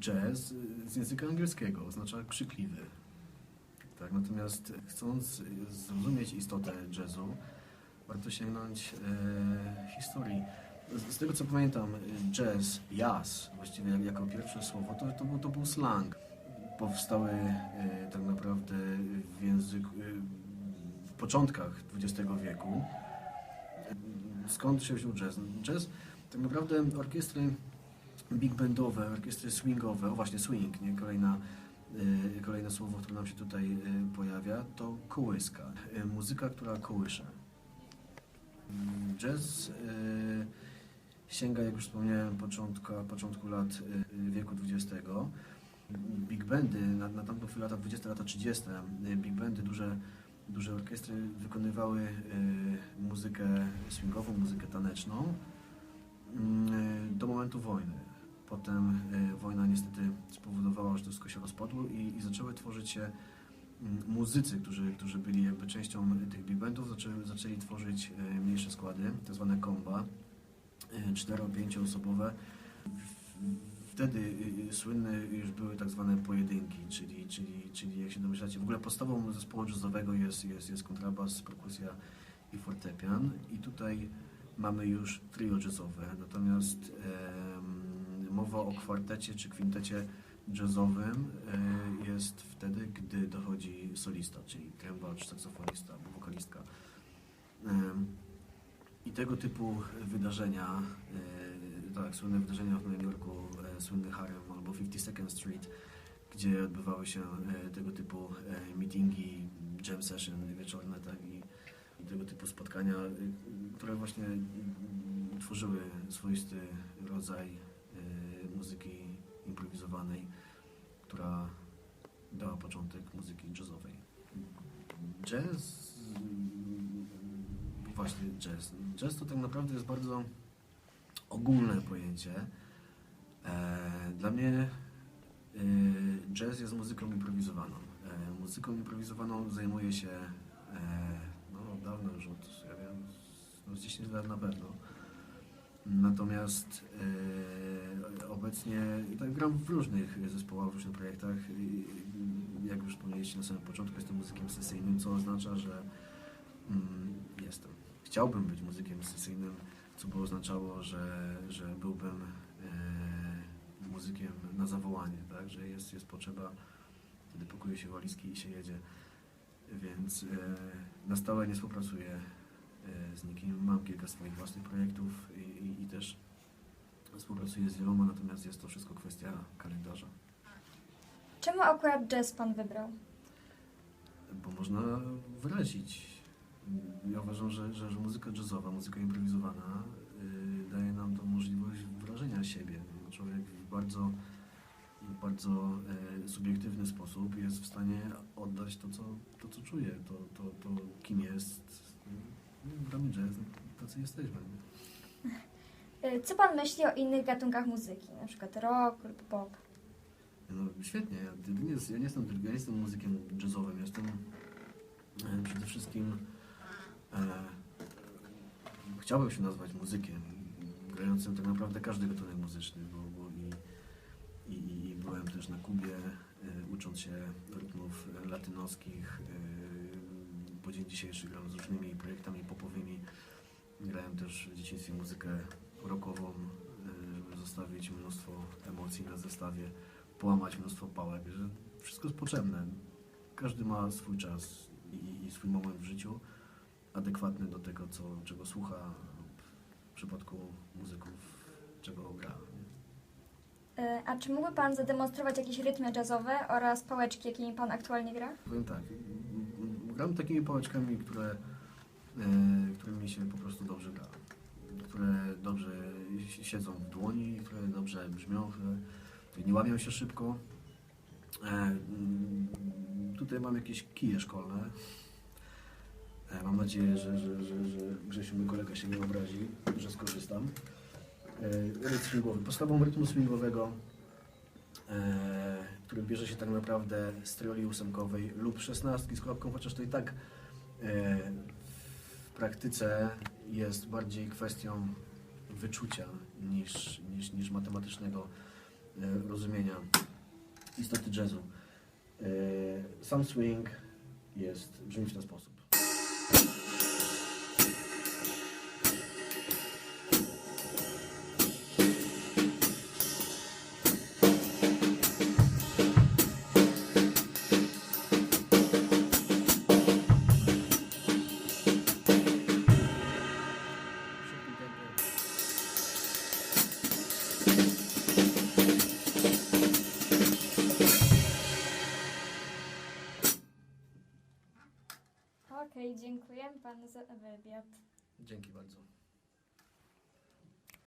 jazz z języka angielskiego, oznacza krzykliwy. Tak, natomiast chcąc zrozumieć istotę jazzu, warto sięgnąć e, historii. Z, z tego co pamiętam, jazz, jazz, właściwie jak- jako pierwsze słowo, to, to, był, to był slang. Powstały e, tak naprawdę w języku, e, w początkach XX wieku. Skąd się wziął jazz? Jazz, tak naprawdę orkiestry big bandowe, orkiestry swingowe, o właśnie swing, nie? Kolejna, y, kolejne słowo, które nam się tutaj y, pojawia, to kołyska. Y, muzyka, która kołysze. Mm, Jazz y, sięga, jak już wspomniałem, początku, początku lat y, wieku XX. Big bandy, na, na tamtą chwilę lata 20, lata 30, y, big bandy, duże, duże orkiestry wykonywały y, muzykę swingową, muzykę taneczną mm, do momentu wojny. Potem y, wojna niestety spowodowała, że to wszystko się rozpadło i, i zaczęły tworzyć się mm, muzycy, którzy, którzy byli jakby częścią tych big bandów, zaczęli, zaczęli tworzyć y, mniejsze składy, tak zwane komba, y, cztero-, pięcioosobowe. Wtedy słynne już były tak zwane pojedynki, czyli, czyli, czyli jak się domyślacie, w ogóle podstawą zespołu jazzowego jest, jest, jest kontrabas, perkusja i fortepian. I tutaj mamy już trio jazzowe, natomiast mowa o kwartecie czy kwintecie jazzowym e, jest wtedy, gdy dochodzi solista, czyli trębacz, saksofonista albo wokalistka. Em, I tego typu wydarzenia, e, tak, słynne wydarzenia w Nowym Jorku, e, słynny Harlem albo 52nd Street, gdzie odbywały się e, tego typu e, meetingi, jam session wieczorne, tak, i tego typu spotkania, które właśnie y, tworzyły swoisty rodzaj muzyki improwizowanej, która dała początek muzyki jazzowej. Jazz, y, właśnie jazz. Jazz to tak naprawdę jest bardzo ogólne pojęcie. E, Dla mnie y, jazz jest muzyką improwizowaną. E, Muzyką improwizowaną zajmuje się e, no, dawno już od, ja wiem, no, z 10 lat na pewno. Natomiast e, obecnie tak, gram w różnych zespołach, w różnych projektach. Jak już wspomnieliście na samym początku, jestem muzykiem sesyjnym, co oznacza, że mm, jestem. Chciałbym być muzykiem sesyjnym, co by oznaczało, że, że byłbym e, muzykiem na zawołanie, tak? że jest, jest potrzeba, wtedy pakuje się walizki i się jedzie. Więc e, na stałe nie współpracuję e, z nikim. Mam kilka swoich własnych projektów i, i, i też współpracuję z wieloma, natomiast jest to wszystko kwestia kalendarza. Czemu akurat jazz pan wybrał? Bo można wyrazić. Ja uważam, że, że, że muzyka jazzowa, muzyka improwizowana y, daje nam tą możliwość wyrażenia siebie. Człowiek w bardzo, w bardzo e, subiektywny sposób jest w stanie oddać to, co, to, co czuje, to, to, to kim jest. No, Gramy jazz, tacy jesteśmy. Y, Co pan myśli o innych gatunkach muzyki, na przykład rock lub pop? No, świetnie. Ja nie, ja, nie jestem, tylko- ja nie jestem muzykiem jazzowym. Ja Jestem e, przede wszystkim. E, chciałbym się nazwać muzykiem, grającym tak naprawdę każdy gatunek muzyczny, bo, bo i, i, i byłem też na Kubie, e, ucząc się rytmów latynoskich. E, po dzień dzisiejszy gram z różnymi projektami popowymi. Grałem też w dzieciństwie muzykę rockową, e, zostawić mnóstwo emocji na zestawie połamać mnóstwo pałek, że wszystko jest potrzebne. Każdy ma swój czas i, i swój moment w życiu adekwatny do tego, co, czego słucha w przypadku muzyków, czego gra. Y, A czy mógłby pan zademonstrować jakieś rytmy jazzowe oraz pałeczki, jakimi pan aktualnie gra? Powiem tak, gram takimi pałeczkami, które, e, którymi się po prostu dobrze gra. Siedzą w dłoni, które dobrze brzmią, które nie łamią się szybko. E, mm, tutaj mam jakieś kije szkolne. E, mam nadzieję, że, że, że, że Grzesiu, mój kolega, się nie obrazi, że skorzystam. E, rytm swingowy. Podstawą rytmu swingowego e, który bierze się tak naprawdę z trioli ósemkowej lub szesnastki z kropką, chociaż to i tak e, w praktyce jest bardziej kwestią wyczucia niż, niż, niż matematycznego e, rozumienia istoty jazzu. E, Sam swing jest, brzmi w ten sposób. Okej, dziękuję panu za wywiad. Dzięki bardzo.